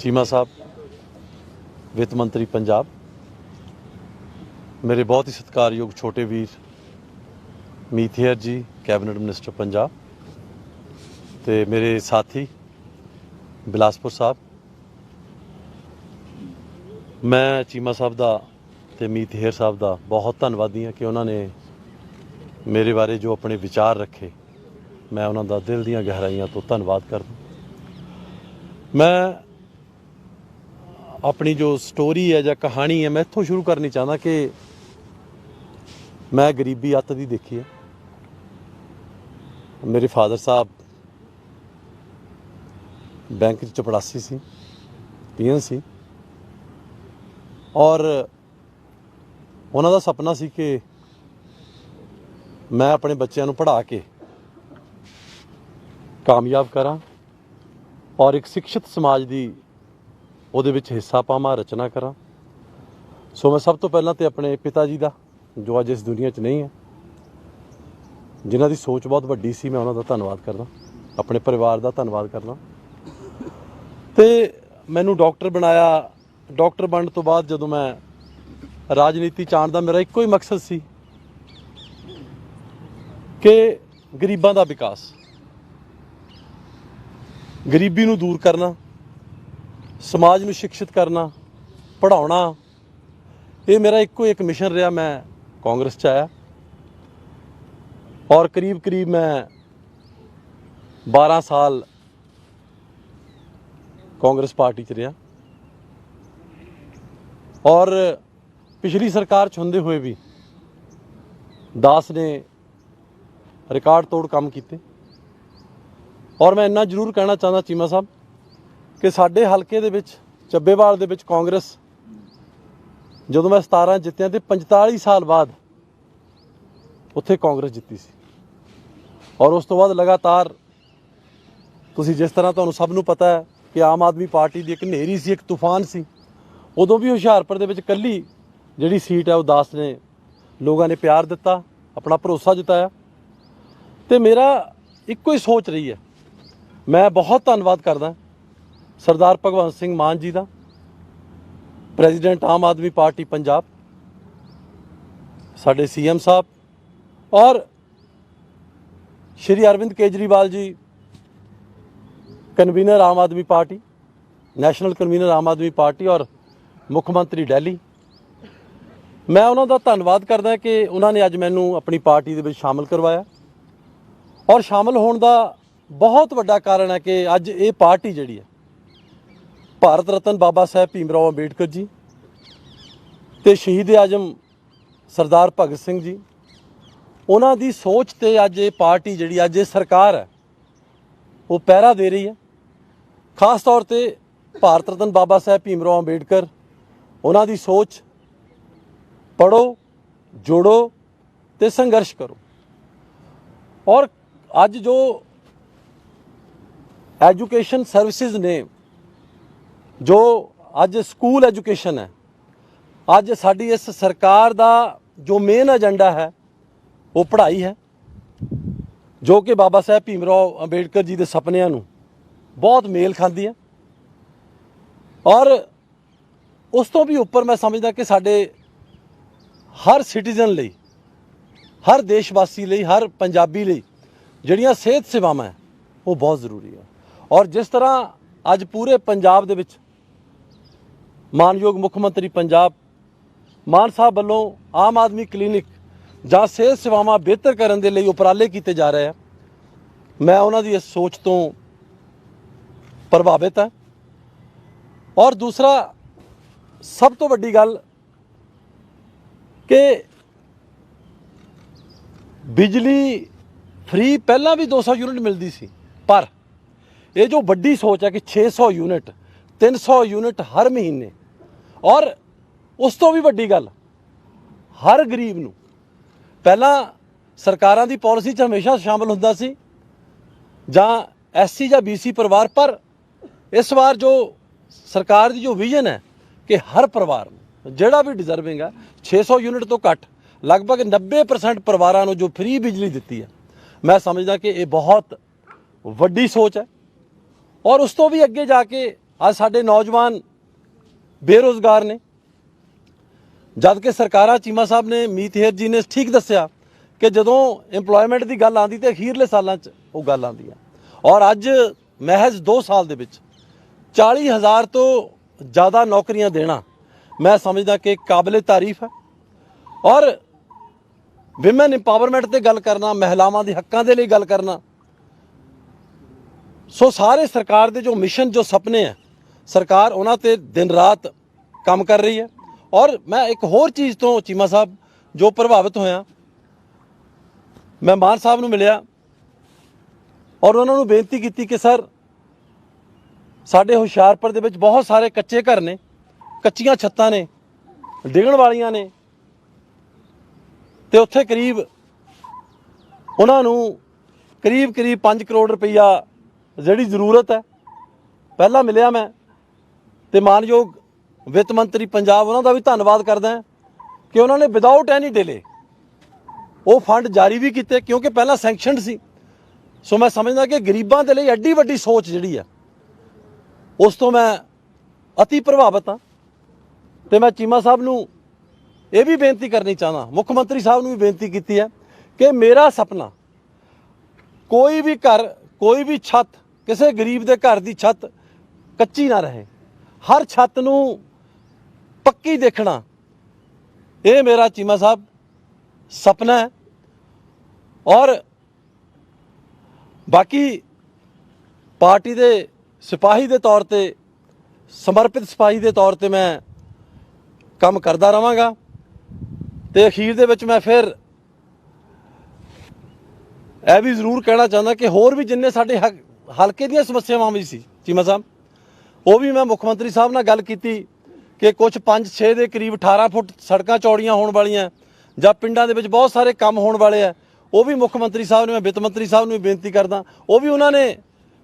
ਚੀਮਾ ਸਾਹਿਬ, ਵਿੱਤ ਮੰਤਰੀ ਪੰਜਾਬ। ਮੇਰੇ ਬਹੁਤ ਹੀ ਸਤਿਕਾਰਯੋਗ ਛੋਟੇ ਵੀਰ ਮੀਥੇਰ ਜੀ, ਕੈਬਨਿਟ ਮਿਨਿਸਟਰ ਪੰਜਾਬ ਤੇ ਮੇਰੇ ਸਾਥੀ ਬਿਲਾਸਪੁਰ ਸਾਹਿਬ। ਮੈਂ ਚੀਮਾ ਸਾਹਿਬ ਦਾ ਤੇ ਮੀਥੇਰ ਸਾਹਿਬ ਦਾ ਬਹੁਤ ਧੰਨਵਾਦੀ ਹਾਂ ਕਿ ਉਹਨਾਂ ਨੇ ਮੇਰੇ ਬਾਰੇ ਜੋ ਆਪਣੇ ਵਿਚਾਰ ਰੱਖੇ, ਮੈਂ ਉਹਨਾਂ ਦਾ ਦਿਲ ਦੀਆਂ ਗਹਿਰਾਈਆਂ ਤੋਂ ਧੰਨਵਾਦ ਕਰਦਾ। ਮੈਂ ਆਪਣੀ ਜੋ ਸਟੋਰੀ ਹੈ ਜਾਂ ਕਹਾਣੀ ਹੈ, ਮੈਂ ਇੱਥੋਂ ਸ਼ੁਰੂ ਕਰਨੀ ਚਾਹੁੰਦਾ ਕਿ ਮੈਂ ਗਰੀਬੀ ਅੱਤ ਦੀ ਦੇਖੀ ਹੈ। ਮੇਰੇ ਫਾਦਰ ਸਾਹਿਬ ਬੈਂਕ 'ਚ ਚਪੜਾਸੀ ਸੀ, ਪੀਐਨ ਸੀ ਔਰ ਉਹਨਾਂ ਦਾ ਸੁਪਨਾ ਸੀ ਕਿ ਮੈਂ ਆਪਣੇ ਬੱਚਿਆਂ ਨੂੰ ਪੜ੍ਹਾ ਕੇ ਕਾਮਯਾਬ ਕਰਾਂ ਔਰ ਇੱਕ ਸਿੱਖਿਅਤ ਸਮਾਜ ਦੀ ਉਹਦੇ ਵਿੱਚ ਹਿੱਸਾ ਪਾਵਾਂ ਰਚਨਾ ਕਰਾਂ। ਸੋ ਮੈਂ ਸਭ ਤੋਂ ਪਹਿਲਾਂ ਤੇ ਆਪਣੇ ਪਿਤਾ ਜੀ ਦਾ, ਜੋ ਅੱਜ ਇਸ ਦੁਨੀਆ 'ਚ ਨਹੀਂ ਹੈ, ਜਿਨ੍ਹਾਂ ਦੀ ਸੋਚ ਬਹੁਤ ਵੱਡੀ ਸੀ, ਮੈਂ ਉਹਨਾਂ ਦਾ ਧੰਨਵਾਦ ਕਰਦਾ। ਆਪਣੇ ਪਰਿਵਾਰ ਦਾ ਧੰਨਵਾਦ ਕਰਦਾ। ਤੇ ਮੈਨੂੰ ਡਾਕਟਰ ਬਣਾਇਆ, ਡਾਕਟਰ ਬਣਨ ਤੋਂ ਬਾਅਦ ਜਦੋਂ ਮੈਂ ਰਾਜਨੀਤੀ ਚਾਣ ਦਾ ਮੇਰਾ ਇੱਕੋ ਹੀ ਮਕਸਦ ਸੀ ਕਿ ਗਰੀਬਾਂ ਦਾ ਵਿਕਾਸ। ਗਰੀਬੀ ਨੂੰ ਦੂਰ ਕਰਨਾ ਸਮਾਜ ਨੂੰ ਸ਼ਿਕਸ਼ਿਤ ਕਰਨਾ, ਪੜ੍ਹਾਉਣਾ, ਇਹ ਮੇਰਾ ਇੱਕੋ ਇੱਕ ਮਿਸ਼ਨ ਰਿਹਾ, ਮੈਂ ਕਾਂਗਰਸ ਚ ਆਇਆ। ਔਰ ਕਰੀਬ ਕਰੀਬ ਮੈਂ 12 ਸਾਲ ਕਾਂਗਰਸ ਪਾਰਟੀ ਚ ਰਿਹਾ। ਔਰ ਪਿਛਲੀ ਸਰਕਾਰ ਚ ਹੁੰਦੇ ਹੋਏ ਵੀ ਦਾਸ ਨੇ ਰਿਕਾਰਡ ਤੋੜ ਕੰਮ ਕੀਤੇ। ਔਰ ਮੈਂ ਇੰਨਾ ਜ਼ਰੂਰ ਕਹਿਣਾ ਚਾਹੁੰਦਾ ਚੀਮਾ ਸਾਹਿਬ ਕਿ ਸਾਡੇ ਹਲਕੇ ਦੇ ਵਿੱਚ, ਚੱਬੇਵਾਲ ਦੇ ਵਿੱਚ ਕਾਂਗਰਸ, ਜਦੋਂ ਮੈਂ 17 ਜਿੱਤਿਆ ਤੇ 45 ਸਾਲ ਬਾਅਦ ਉੱਥੇ ਕਾਂਗਰਸ ਜਿੱਤੀ ਸੀ। ਔਰ ਉਸ ਤੋਂ ਬਾਅਦ ਲਗਾਤਾਰ ਤੁਸੀਂ ਜਿਸ ਤਰ੍ਹਾਂ ਤੁਹਾਨੂੰ ਸਭ ਨੂੰ ਪਤਾ ਹੈ ਕਿ ਆਮ ਆਦਮੀ ਪਾਰਟੀ ਦੀ ਇੱਕ ਹਨੇਰੀ ਸੀ, ਇੱਕ ਤੂਫਾਨ ਸੀ, ਉਦੋਂ ਵੀ ਹੁਸ਼ਿਆਰਪੁਰ ਦੇ ਵਿੱਚ ਕੱਲੀ ਜਿਹੜੀ ਸੀਟ ਹੈ ਉਹ ਦਾਸ ਨੇ ਲੋਕਾਂ ਨੇ ਪਿਆਰ ਦਿੱਤਾ, ਆਪਣਾ ਭਰੋਸਾ ਜਤਾਇਆ। ਤੇ ਮੇਰਾ ਇੱਕੋ ਹੀ ਸੋਚ ਰਹੀ ਹੈ। ਮੈਂ ਬਹੁਤ ਧੰਨਵਾਦ ਕਰਦਾ। ਸਰਦਾਰ ਭਗਵੰਤ ਸਿੰਘ ਮਾਨ ਜੀ ਦਾ, ਪ੍ਰੈਜ਼ੀਡੈਂਟ ਆਮ ਆਦਮੀ ਪਾਰਟੀ ਪੰਜਾਬ, ਸਾਡੇ ਸੀਐਮ ਸਾਹਿਬ ਔਰ Shri Arvind Kejriwal ji, convener Aam Aadmi party, national convener Aam Aadmi party ਔਰ ਮੁੱਖ ਮੰਤਰੀ ਦਿੱਲੀ ਮੈਂ ਉਹਨਾਂ ਦਾ ਧੰਨਵਾਦ ਕਰਦਾ ਕਿ ਉਹਨਾਂ ਨੇ ਅੱਜ ਮੈਨੂੰ ਆਪਣੀ ਪਾਰਟੀ ਦੇ ਵਿੱਚ ਸ਼ਾਮਲ ਕਰਵਾਇਆ। ਔਰ ਸ਼ਾਮਲ ਹੋਣ ਦਾ ਬਹੁਤ ਵੱਡਾ ਕਾਰਨ ਹੈ ਕਿ ਅੱਜ ਇਹ ਪਾਰਟੀ ਜਿਹੜੀ ਹੈ ਭਾਰਤ ਰਤਨ ਬਾਬਾ ਸਾਹਿਬ ਭੀਮਰਾਓ ਅੰਬੇਡਕਰ ਜੀ ਤੇ ਸ਼ਹੀਦ ਆਜਮ ਸਰਦਾਰ ਭਗਤ ਸਿੰਘ ਜੀ। ਉਹਨਾਂ ਦੀ ਸੋਚ ਤੇ ਅੱਜ ਇਹ ਪਾਰਟੀ ਜਿਹੜੀ ਅੱਜ ਇਹ ਸਰਕਾਰ ਹੈ, ਉਹ ਪਹਿਰਾ ਦੇ ਰਹੀ ਹੈ। ਖਾਸ ਤੌਰ ਤੇ ਭਾਰਤ ਰਤਨ ਬਾਬਾ ਸਾਹਿਬ ਭੀਮਰਾਓ ਅੰਬੇਡਕਰ, ਉਹਨਾਂ ਦੀ ਸੋਚ ਪੜੋ ਜੋੜੋ ਤੇ ਸੰਘਰਸ਼ ਕਰੋ। ਔਰ ਅੱਜ ਜੋ ਐਜੂਕੇਸ਼ਨ ਸਰਵਿਸਿਜ਼ ਨੇ ਜੋ ਅੱਜ ਸਕੂਲ ਐਜੂਕੇਸ਼ਨ ਹੈ, ਅੱਜ ਸਾਡੀ ਇਸ ਸਰਕਾਰ ਦਾ ਜੋ ਮੇਨ ਏਜੰਡਾ ਹੈ, ਉਹ ਪੜ੍ਹਾਈ ਹੈ, ਜੋ ਕਿ ਬਾਬਾ ਸਾਹਿਬ ਭੀਮਰਾਓ ਅੰਬੇਡਕਰ ਜੀ ਦੇ ਸੁਪਨਿਆਂ ਨੂੰ ਬਹੁਤ ਮੇਲ ਖਾਂਦੀ ਹੈ। ਔਰ ਉਸ ਤੋਂ ਵੀ ਉੱਪਰ ਮੈਂ ਸਮਝਦਾ ਕਿ ਸਾਡੇ ਹਰ ਸਿਟੀਜ਼ਨ ਲਈ, ਹਰ ਦੇਸ਼ ਵਾਸੀ ਲਈ, ਹਰ ਪੰਜਾਬੀ ਲਈ ਜਿਹੜੀਆਂ ਸਿਹਤ ਸੇਵਾਵਾਂ ਹੈ, ਉਹ ਬਹੁਤ ਜ਼ਰੂਰੀ ਹੈ। ਔਰ ਜਿਸ ਤਰ੍ਹਾਂ ਅੱਜ ਪੂਰੇ ਪੰਜਾਬ ਦੇ ਵਿੱਚ ਮਾਨਯੋਗ ਮੁੱਖ ਮੰਤਰੀ ਪੰਜਾਬ, ਮਾਨ ਸਾਹਿਬ ਵੱਲੋਂ ਆਮ ਆਦਮੀ ਕਲੀਨਿਕ ਜਾਂ ਸਿਹਤ ਸੇਵਾਵਾਂ ਬਿਹਤਰ ਕਰਨ ਦੇ ਲਈ ਉਪਰਾਲੇ ਕੀਤੇ ਜਾ ਰਹੇ ਆ। ਮੈਂ ਉਹਨਾਂ ਦੀ ਇਸ ਸੋਚ ਤੋਂ ਪ੍ਰਭਾਵਿਤ ਹਾਂ। ਔਰ ਦੂਸਰਾ, ਸਭ ਤੋਂ ਵੱਡੀ ਗੱਲ ਕਿ ਬਿਜਲੀ ਫ੍ਰੀ ਪਹਿਲਾਂ ਵੀ 200 ਯੂਨਿਟ ਮਿਲਦੀ ਸੀ, ਪਰ ਇਹ ਜੋ ਵੱਡੀ ਸੋਚ ਹੈ ਕਿ 600 ਯੂਨਿਟ 300 ਯੂਨਿਟ ਹਰ ਮਹੀਨੇ ਔਰ ਉਸ ਤੋਂ ਵੀ ਵੱਡੀ ਗੱਲ, ਹਰ ਗਰੀਬ ਨੂੰ ਪਹਿਲਾਂ ਸਰਕਾਰਾਂ ਦੀ ਪਾਲਿਸੀ 'ਚ ਹਮੇਸ਼ਾ ਸ਼ਾਮਲ ਹੁੰਦਾ ਸੀ, ਜਾਂ ਐਸਸੀ ਜਾਂ ਬੀਸੀ ਪਰਿਵਾਰ, ਪਰ ਇਸ ਵਾਰ ਜੋ ਸਰਕਾਰ ਦੀ ਜੋ ਵਿਜ਼ਨ ਹੈ ਕਿ ਹਰ ਪਰਿਵਾਰ ਨੂੰ, ਜਿਹੜਾ ਵੀ ਡਿਜ਼ਰਵਿੰਗ ਹੈ 600 ਯੂਨਿਟ ਤੋਂ ਘੱਟ, ਲਗਭਗ 90% ਪਰਿਵਾਰਾਂ ਨੂੰ ਜੋ ਫ੍ਰੀ ਬਿਜਲੀ ਦਿੱਤੀ ਹੈ ਮੈਂ ਸਮਝਦਾ ਕਿ ਇਹ ਬਹੁਤ ਵੱਡੀ ਸੋਚ ਹੈ। ਔਰ ਉਸ ਤੋਂ ਵੀ ਅੱਗੇ ਜਾ ਕੇ ਅੱਜ ਸਾਡੇ ਨੌਜਵਾਨ ਬੇਰੋਜ਼ਗਾਰ ਨੇ। ਜਦ ਕਿ ਸਰਕਾਰਾਂ ਚੀਮਾ ਸਾਹਿਬ ਨੇ ਮੀਤਹੇਰ ਜੀ ਨੇ ਠੀਕ ਦੱਸਿਆ ਕਿ ਜਦੋਂ EMPLOYMENT ਦੀ ਗੱਲ ਆਂਦੀ ਤੇ ਅਖੀਰਲੇ ਸਾਲਾਂ 'ਚ ਉਹ ਗੱਲ ਆਂਦੀ ਆ। ਔਰ ਅੱਜ ਮਹਿਜ਼ 2 ਸਾਲ ਦੇ ਵਿੱਚ 40000 ਤੋਂ ਜ਼ਿਆਦਾ ਨੌਕਰੀਆਂ ਦੇਣਾ ਮੈਂ ਸਮਝਦਾ ਕਿ ਕਾਬਲੇ ਤਾਰੀਫ ਹੈ। ਔਰ ਵਿਮਨ ਇੰਪਾਵਰਮੈਂਟ ਤੇ ਗੱਲ ਕਰਨਾ, ਮਹਿਲਾਵਾਂ ਦੇ ਹੱਕਾਂ ਦੇ ਲਈ ਗੱਲ ਕਰਨਾ, ਸੋ ਸਾਰੇ ਸਰਕਾਰ ਦੇ ਜੋ ਮਿਸ਼ਨ ਜੋ ਸੁਪਨੇ ਹੈ ਸਰਕਾਰ ਉਹਨਾਂ ਤੇ ਦਿਨ ਰਾਤ ਕੰਮ ਕਰ ਰਹੀ ਹੈ। ਔਰ ਮੈਂ ਇੱਕ ਹੋਰ ਚੀਜ਼ ਤੋਂ ਚੀਮਾ ਸਾਹਿਬ, ਜੋ ਪ੍ਰਭਾਵਿਤ ਹੋਇਆ ਮੈਂ ਮਾਨ ਸਾਹਿਬ ਨੂੰ ਮਿਲਿਆ ਔਰ ਉਹਨਾਂ ਨੂੰ ਬੇਨਤੀ ਕੀਤੀ ਕਿ ਸਰ, ਸਾਡੇ ਹੁਸ਼ਿਆਰਪੁਰ ਦੇ ਵਿੱਚ ਬਹੁਤ ਸਾਰੇ ਕੱਚੇ ਘਰ ਨੇ, ਕੱਚੀਆਂ ਛੱਤਾਂ ਨੇ, ਡਿੱਗਣ ਵਾਲੀਆਂ ਨੇ। ਤੇ ਉੱਥੇ ਕਰੀਬ ਉਹਨਾਂ ਨੂੰ ਕਰੀਬ ਕਰੀਬ 5 ਕਰੋੜ ਰੁਪਈਆ ਜਿਹੜੀ ਜ਼ਰੂਰਤ ਹੈ, ਪਹਿਲਾਂ ਮਿਲਿਆ ਮੈਂ। ਤੇ ਮਾਨਯੋਗ ਵਿੱਤ ਮੰਤਰੀ ਪੰਜਾਬ, ਉਹਨਾਂ ਦਾ ਵੀ ਧੰਨਵਾਦ ਕਰਦਾ ਕਿ ਉਹਨਾਂ ਨੇ ਵਿਦਆਊਟ ਐਨੀ ਡਿਲੇ ਉਹ ਫੰਡ ਜਾਰੀ ਵੀ ਕੀਤੇ, ਕਿਉਂਕਿ ਪਹਿਲਾਂ ਸੈਂਕਸ਼ਨਡ ਸੀ। ਸੋ ਮੈਂ ਸਮਝਦਾ ਕਿ ਗਰੀਬਾਂ ਦੇ ਲਈ ਐਡੀ ਵੱਡੀ ਸੋਚ ਜਿਹੜੀ ਆ, ਉਸ ਤੋਂ ਮੈਂ ਅਤੀ ਪ੍ਰਭਾਵਿਤ ਹਾਂ। ਤੇ ਮੈਂ ਚੀਮਾ ਸਾਹਿਬ ਨੂੰ ਇਹ ਵੀ ਬੇਨਤੀ ਕਰਨੀ ਚਾਹਨਾ ਮੁੱਖ ਮੰਤਰੀ ਸਾਹਿਬ ਨੂੰ ਵੀ ਬੇਨਤੀ ਕੀਤੀ ਹੈ ਕਿ ਮੇਰਾ ਸੁਪਨਾ, ਕੋਈ ਵੀ ਘਰ, ਕੋਈ ਵੀ ਛੱਤ, ਕਿਸੇ ਗਰੀਬ ਦੇ ਘਰ ਦੀ ਛੱਤ ਕੱਚੀ ਨਾ ਰਹੇ। ਹਰ ਛੱਤ ਨੂੰ ਪੱਕੀ ਦੇਖਣਾ। ਇਹ ਮੇਰਾ ਚੀਮਾ ਸਾਹਿਬ ਸੁਪਨਾ ਹੈ। ਔਰ ਬਾਕੀ ਪਾਰਟੀ ਦੇ ਸਿਪਾਹੀ ਦੇ ਤੌਰ ਤੇ, ਸਮਰਪਿਤ ਸਿਪਾਹੀ ਦੇ ਤੌਰ ਤੇ ਮੈਂ ਕੰਮ ਕਰਦਾ ਰਵਾਂਗਾ। ਤੇ ਅਖੀਰ ਦੇ ਵਿੱਚ ਮੈਂ ਫਿਰ ਇਹ ਵੀ ਜ਼ਰੂਰ ਕਹਿਣਾ ਚਾਹੁੰਦਾ ਕਿ ਹੋਰ ਵੀ ਜਿੰਨੇ ਸਾਡੇ ਹੱਕ- ਹਲਕੇ ਦੀਆਂ ਸਮੱਸਿਆਵਾਂ ਵੀ ਸੀ, ਚੀਮਾ ਸਾਹਿਬ। ਉਹ ਵੀ ਮੈਂ ਮੁੱਖ ਮੰਤਰੀ ਸਾਹਿਬ ਨਾਲ ਗੱਲ ਕੀਤੀ ਕਿ ਕੁਝ 5-6 ਦੇ ਕਰੀਬ 18 ਫੁੱਟ ਸੜਕਾਂ ਚੌੜੀਆਂ ਹੋਣ ਵਾਲੀਆਂ ਜਾਂ ਪਿੰਡਾਂ ਦੇ ਵਿੱਚ ਬਹੁਤ ਸਾਰੇ ਕੰਮ ਹੋਣ ਵਾਲੇ ਆ ਉਹ ਵੀ ਮੁੱਖ ਮੰਤਰੀ ਸਾਹਿਬ ਨੇ ਮੈਂ ਵਿੱਤ ਮੰਤਰੀ ਸਾਹਿਬ ਨੂੰ ਵੀ ਬੇਨਤੀ ਕਰਦਾ ਉਹ ਵੀ ਉਹਨਾਂ ਨੇ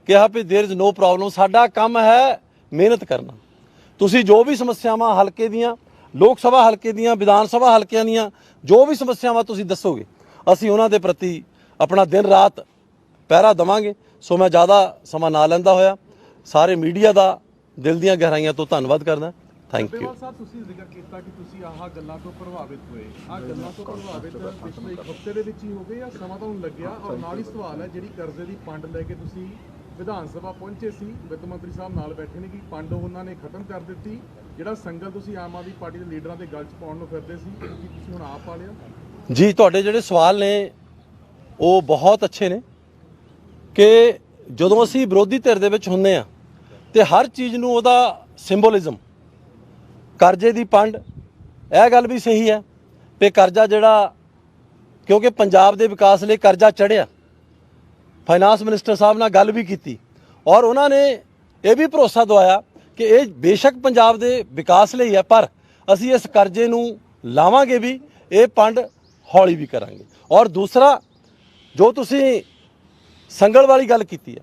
ਕਿਹਾ ਵੀ देयर इज नो ਪ੍ਰੋਬਲਮ ਸਾਡਾ ਕੰਮ ਹੈ ਮਿਹਨਤ ਕਰਨਾ ਤੁਸੀਂ ਜੋ ਵੀ ਸਮੱਸਿਆਵਾਂ ਹਲਕੇ ਦੀਆਂ ਲੋਕ ਸਭਾ ਹਲਕੇ ਦੀਆਂ ਵਿਧਾਨ ਸਭਾ ਹਲਕਿਆਂ ਦੀਆਂ ਜੋ ਵੀ ਸਮੱਸਿਆਵਾਂ ਤੁਸੀਂ ਦੱਸੋਗੇ ਅਸੀਂ ਉਹਨਾਂ ਦੇ ਪ੍ਰਤੀ ਆਪਣਾ ਦਿਨ ਰਾਤ ਪਹਿਰਾ ਦਵਾਂਗੇ ਸੋ ਮੈਂ ਜ਼ਿਆਦਾ ਸਮਾਂ ਨਾ ਲੈਂਦਾ ਹੋਇਆ ਸਾਰੇ ਮੀਡੀਆ ਦਾ ਦਿਲ ਦੀਆਂ ਗਹਿਰਾਈਆਂ ਤੋਂ ਧੰਨਵਾਦ ਕਰਦਾ ਥੈਂਕ ਯੂ ਸਾਹਿਬ ਤੁਸੀਂ ਜ਼ਿਕਰ ਕੀਤਾ ਕਿ ਤੁਸੀਂ ਆਹ ਗੱਲਾਂ ਤੋਂ ਪ੍ਰਭਾਵਿਤ ਹੋਏ। ਆਹ ਗੱਲਾਂ ਤੋਂ ਪ੍ਰਭਾਵਿਤ ਪਿਛਲੇ ਇੱਕ ਹਫ਼ਤੇ ਦੇ ਵਿੱਚ ਹੀ ਹੋ ਗਏ ਜਾਂ ਸਮਾਂ ਤੁਹਾਨੂੰ ਲੱਗਿਆ ਔਰ ਨਾਲ ਹੀ ਸਵਾਲ ਹੈ ਜਿਹੜੀ ਕਰਜ਼ੇ ਦੀ ਪੰਡ ਲੈ ਕੇ ਤੁਸੀਂ ਵਿਧਾਨ ਸਭਾ ਪਹੁੰਚੇ ਸੀ ਵਿੱਤ ਮੰਤਰੀ ਸਾਹਿਬ ਨਾਲ ਬੈਠੇ ਨੇ ਕਿ ਪੰਡ ਉਹਨਾਂ ਨੇ ਖਤਮ ਕਰ ਦਿੱਤੀ। ਜਿਹੜਾ ਸੰਗਲ ਤੁਸੀਂ ਆਮ ਆਦਮੀ ਪਾਰਟੀ ਦੇ ਲੀਡਰਾਂ ਦੇ ਗਲ 'ਚ ਪਾਉਣ ਨੂੰ ਫਿਰਦੇ ਸੀ ਕੀ ਤੁਸੀਂ ਹੁਣ ਆਪ ਪਾ ਲਿਆ? ਜੀ ਤੁਹਾਡੇ ਜਿਹੜੇ ਸਵਾਲ ਨੇ ਉਹ ਬਹੁਤ ਅੱਛੇ ਨੇ ਕਿ ਜਦੋਂ ਅਸੀਂ ਵਿਰੋਧੀ ਧਿਰ ਦੇ ਵਿੱਚ ਹੁੰਨੇ ਆ ਤੇ ਹਰ ਚੀਜ਼ ਨੂੰ ਉਹਦਾ ਸਿੰਬੋਲਿਜ਼ਮ। ਕਰਜ਼ੇ ਦੀ ਪੰਡ, ਇਹ ਗੱਲ ਵੀ ਸਹੀ ਹੈ ਕਿ ਕਰਜ਼ਾ ਜਿਹੜਾ, ਕਿਉਂਕਿ ਪੰਜਾਬ ਦੇ ਵਿਕਾਸ ਲਈ ਕਰਜ਼ਾ ਚੜਿਆ ਫਾਈਨਾਂਸ ਮਿਨਿਸਟਰ ਸਾਹਿਬ ਨਾਲ ਗੱਲ ਵੀ ਕੀਤੀ ਔਰ ਉਹਨਾਂ ਨੇ ਇਹ ਵੀ ਭਰੋਸਾ ਦਵਾਇਆ ਕਿ ਇਹ ਬੇਸ਼ੱਕ ਪੰਜਾਬ ਦੇ ਵਿਕਾਸ ਲਈ ਹੈ, ਪਰ ਅਸੀਂ ਇਸ ਕਰਜ਼ੇ ਨੂੰ ਲਾਵਾਂਗੇ ਵੀ, ਇਹ ਪੰਡ ਹੌਲੀ ਵੀ ਕਰਾਂਗੇ। ਔਰ ਦੂਸਰਾ, ਜੋ ਤੁਸੀਂ ਸੰਗਲ ਵਾਲੀ ਗੱਲ ਕੀਤੀ ਹੈ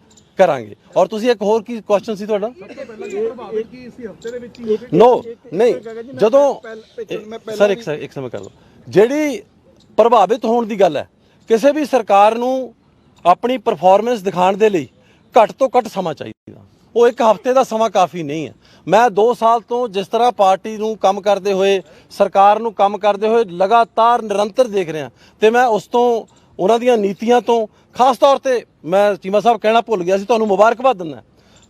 ਕਰਾਂਗੇ। ਔਰ ਤੁਸੀਂ ਇੱਕ ਹੋਰ ਕੀ ਕੁਐਸਚਨ ਸੀ ਤੁਹਾਡਾ? ਨੋ ਨਹੀਂ ਜਦੋਂ ਸਰ ਇੱਕ ਸਰ ਇੱਕ ਸਮਝ ਕਰ ਲਓ। ਜਿਹੜੀ ਪ੍ਰਭਾਵਿਤ ਹੋਣ ਦੀ ਗੱਲ ਹੈ ਕਿਸੇ ਵੀ ਸਰਕਾਰ ਨੂੰ ਆਪਣੀ ਪਰਫਾਰਮੈਂਸ ਦਿਖਾਉਣ ਦੇ ਲਈ ਘੱਟ ਤੋਂ ਘੱਟ ਸਮਾਂ ਚਾਹੀਦਾ। ਉਹ ਇੱਕ ਹਫ਼ਤੇ ਦਾ ਸਮਾਂ ਕਾਫੀ ਨਹੀਂ ਹੈ। ਮੈਂ 2 ਸਾਲ ਤੋਂ ਜਿਸ ਤਰ੍ਹਾਂ ਪਾਰਟੀ ਨੂੰ ਕੰਮ ਕਰਦੇ ਹੋਏ ਸਰਕਾਰ ਨੂੰ ਕੰਮ ਕਰਦੇ ਹੋਏ ਲਗਾਤਾਰ ਨਿਰੰਤਰ ਦੇਖ ਰਿਹਾ ਤੇ ਮੈਂ ਉਸ ਤੋਂ ਉਹਨਾਂ ਦੀਆਂ ਨੀਤੀਆਂ ਤੋਂ ਖਾਸ ਤੌਰ ਤੇ ਮੈਂ ਚੀਮਾ ਸਾਹਿਬ ਕਹਿਣਾ ਭੁੱਲ ਗਿਆ ਸੀ, ਤੁਹਾਨੂੰ ਮੁਬਾਰਕਬਾਦ ਦਿੰਦਾ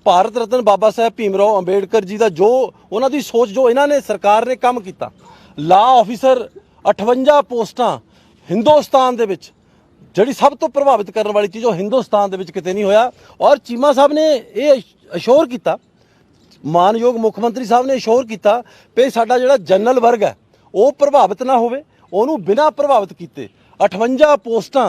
ਭਾਰਤ ਰਤਨ ਬਾਬਾ ਸਾਹਿਬ ਭੀਮਰਾਓ ਅੰਬੇਡਕਰ ਜੀ ਦਾ ਜੋ ਉਹਨਾਂ ਦੀ ਸੋਚ ਜੋ ਇਹਨਾਂ ਨੇ ਸਰਕਾਰ ਨੇ ਕੰਮ ਕੀਤਾ, ਲਾ ਆਫੀਸਰ 58 ਪੋਸਟਾਂ ਹਿੰਦੁਸਤਾਨ ਦੇ ਵਿੱਚ, ਜਿਹੜੀ ਸਭ ਤੋਂ ਪ੍ਰਭਾਵਿਤ ਕਰਨ ਵਾਲੀ ਚੀਜ਼ ਉਹ ਹਿੰਦੁਸਤਾਨ ਦੇ ਵਿੱਚ ਕਿਤੇ ਨਹੀਂ ਹੋਇਆ। ਔਰ ਚੀਮਾ ਸਾਹਿਬ ਨੇ ਇਹ ਅਸ਼ੋਰ ਕੀਤਾ, ਮਾਨਯੋਗ ਮੁੱਖ ਮੰਤਰੀ ਸਾਹਿਬ ਨੇ ਅਸ਼ੋਰ ਕੀਤਾ ਕਿ ਸਾਡਾ ਜਿਹੜਾ ਜਨਰਲ ਵਰਗ ਹੈ, ਉਹ ਪ੍ਰਭਾਵਿਤ ਨਾ ਹੋਵੇ, ਉਹਨੂੰ ਬਿਨਾਂ ਪ੍ਰਭਾਵਿਤ ਕੀਤੇ 58 ਪੋਸਟਾਂ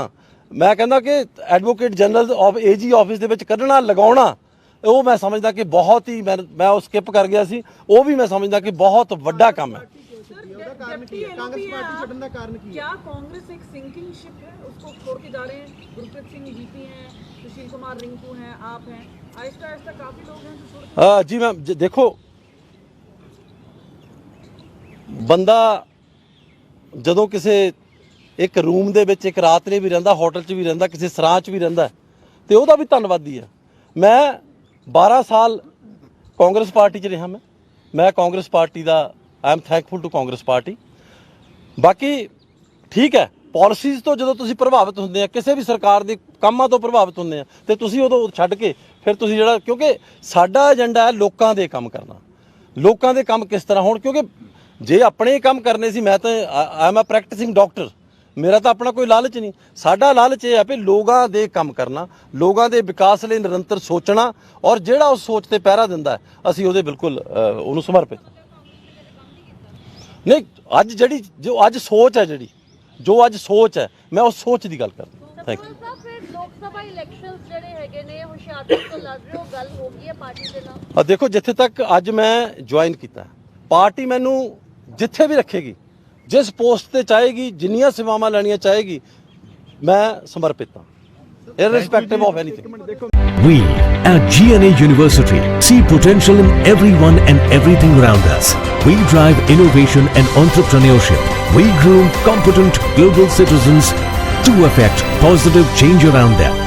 ਮੈਂ ਕਹਿੰਦਾ ਕਿ advocate general of AG office ਦੇ ਵਿੱਚ ਕੱਢਣਾ ਲਗਾਉਣਾ ਉਹ ਮੈਂ ਸਮਝਦਾ ਕਿ ਬਹੁਤ ਹੀ ਮੈਂ ਮੈਂ ਉਹ ਸਕਿਪ ਕਰ ਗਿਆ ਸੀ ਉਹ ਵੀ ਮੈਂ ਸਮਝਦਾ ਕਿ ਬਹੁਤ ਵੱਡਾ ਕੰਮ ਹੈ ਉਹਦਾ ਕਾਰਨ ਕੀ ਹੈ ਕਾਂਗਰਸ ਪਾਰਟੀ ਛੱਡਣ ਦਾ ਕਾਰਨ ਕੀ ਹੈ क्या कांग्रेस एक सिंकिंग शिप है उसको छोड़ के जा रहे हैं गुरप्रीत सिंह जीपी हैं सुशील कुमार रिंकू हैं आप हैं आहिस्ता आहिस्ता काफी लोग हैं जो छोड़ ਅ, ਜੀ ਮੈਂ ਜ- ਦੇਖੋ ਬੰਦਾ ਜਦੋਂ ਕਿਸੇ ਇੱਕ ਰੂਮ ਦੇ ਵਿੱਚ, ਇੱਕ ਰਾਤ ਲਈ ਵੀ ਰਹਿੰਦਾ, ਹੋਟਲ 'ਚ ਵੀ ਰਹਿੰਦਾ, ਕਿਸੇ ਸਰਾਂ 'ਚ ਵੀ ਰਹਿੰਦਾ ਤੇ ਉਹਦਾ ਵੀ ਧੰਨਵਾਦੀ ਆ ਮੈਂ 12 ਸਾਲ ਕਾਂਗਰਸ ਪਾਰਟੀ 'ਚ ਰਿਹਾ ਮੈਂ। ਮੈਂ Congress party the I am thankful to Congress party. ਬਾਕੀ ਠੀਕ ਹੈ ਪਾਲਿਸੀਜ਼ ਤੋਂ ਜਦੋਂ ਤੁਸੀਂ ਪ੍ਰਭਾਵਿਤ ਹੁੰਦੇ ਆ, ਕਿਸੇ ਵੀ ਸਰਕਾਰ ਦੇ ਕੰਮਾਂ ਤੋਂ ਪ੍ਰਭਾਵਿਤ ਹੁੰਦੇ ਆ, ਤੇ ਤੁਸੀਂ ਉਦੋਂ ਛੱਡ ਕੇ ਫਿਰ ਤੁਸੀਂ ਜਿਹੜਾ, ਕਿਉਂਕਿ ਸਾਡਾ ਏਜੰਡਾ ਹੈ ਲੋਕਾਂ ਦੇ ਕੰਮ ਕਰਨਾ। ਲੋਕਾਂ ਦੇ ਕੰਮ ਕਿਸ ਤਰ੍ਹਾਂ ਹੋਣ? ਕਿਉਂਕਿ ਜੇ ਆਪਣੇ ਕੰਮ ਕਰਨੇ ਸੀ, ਮੈਂ ਤਾਂ I am uh practising doctor ਮੇਰਾ ਤਾਂ ਆਪਣਾ ਕੋਈ ਲਾਲਚ ਨਹੀਂ। ਸਾਡਾ ਲਾਲਚ ਇਹ ਹੈ ਵੀ ਲੋਕਾਂ ਦੇ ਕੰਮ ਕਰਨਾ ਲੋਕਾਂ ਦੇ ਵਿਕਾਸ ਲਈ ਨਿਰੰਤਰ ਸੋਚਣਾ ਔਰ ਜਿਹੜਾ ਉਸ ਸੋਚ ਤੇ ਪਹਿਰਾ ਦਿੰਦਾ ਅਸੀਂ ਉਹਦੇ ਬਿਲਕੁਲ ਉਹਨੂੰ ਸਮਰਪਿਤ। ਨਹੀਂ ਅੱਜ ਜਿਹੜੀ ਜੋ ਅੱਜ ਸੋਚ ਹੈ ਜਿਹੜੀ ਜੋ ਅੱਜ ਸੋਚ ਹੈ ਮੈਂ ਉਸ ਸੋਚ ਦੀ ਗੱਲ ਕਰਦਾ। ਥੈਂਕ ਯੂ ਸਤਪਾਲ ਸਾਹਿਬ ਫਿਰ ਲੋਕ ਸਭਾ ਇਲੈਕਸ਼ਨਸ ਜਿਹੜੇ ਹੈਗੇ ਨੇ ਹੁਸ਼ਿਆਰਪੁਰ ਤੋਂ ਲੜ ਰਹੇ ਹੋ ਗੱਲ ਹੋ ਗਈ ਹੈ ਪਾਰਟੀ ਦੇ ਨਾਲ? ਆ ਦੇਖੋ ਜਿੱਥੇ ਤੱਕ ਅੱਜ ਮੈਂ ਜੁਆਇਨ ਕੀਤਾ ਪਾਰਟੀ ਮੈਨੂੰ ਜਿੱਥੇ ਵੀ ਰੱਖੇਗੀ ਜਿਸ ਪੋਸਟ ਤੇ ਚਾਹੇਗੀ ਜਿੰਨੀਆਂ ਸੇਵਾਵਾਂ ਲੈਣੀਆਂ ਚਾਹੇਗੀ ਮੈਂ ਸਮਰਪਿਤ ਹਾਂ irrespective of anything We at GNA University see potential in everyone and everything around us. We drive innovation and entrepreneurship. We groom competent global citizens to affect positive change around them.